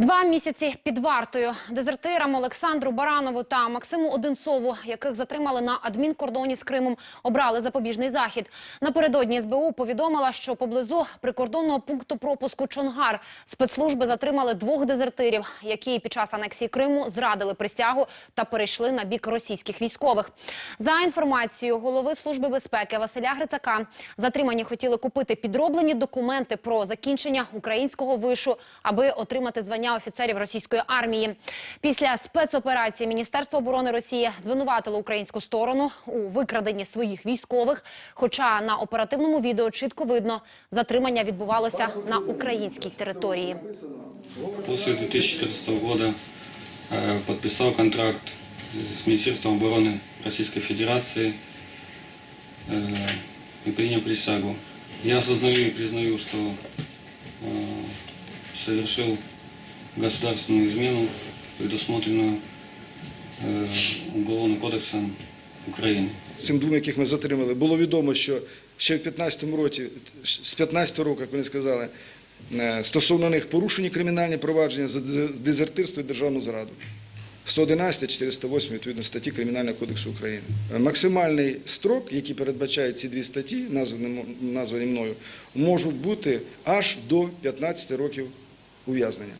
Два місяці під вартою дезертирам Олександру Баранову та Максиму Одинцову, яких затримали на адмінкордоні з Кримом, обрали запобіжний захід. Напередодні СБУ повідомила, що поблизу прикордонного пункту пропуску Чонгар спецслужби затримали двох дезертирів, які під час анексії Криму зрадили присягу та перейшли на бік російських військових. За інформацією голови служби безпеки Василя Грицака, затримані хотіли купити підроблені документи про закінчення українського вишу, аби отримати звання офіцерів російської армії. Після спецоперації Міністерство оборони Росії звинуватило українську сторону у викраденні своїх військових. Хоча на оперативному відео чітко видно, затримання відбувалося на українській території. После 2014 года э, подписал контракт с Министерством обороны Российской Федерации э, и принял присягу. Я осознаю и признаю, что э, совершил государственную измену, предусмотренную э, Уголовным кодексом Украины. Цим двом, яких ми затримали, було відомо, що ще в 15-му році, з 15 року, як вони сказали, е, стосовно них порушені кримінальні провадження за дез- дезертирство і державну зраду. 111, 408 відповідно статті Кримінального кодексу України. Е, Максимальний строк, який передбачає ці дві статті, названі, м- названі мною, можуть бути аж до 15 років ув'язнення.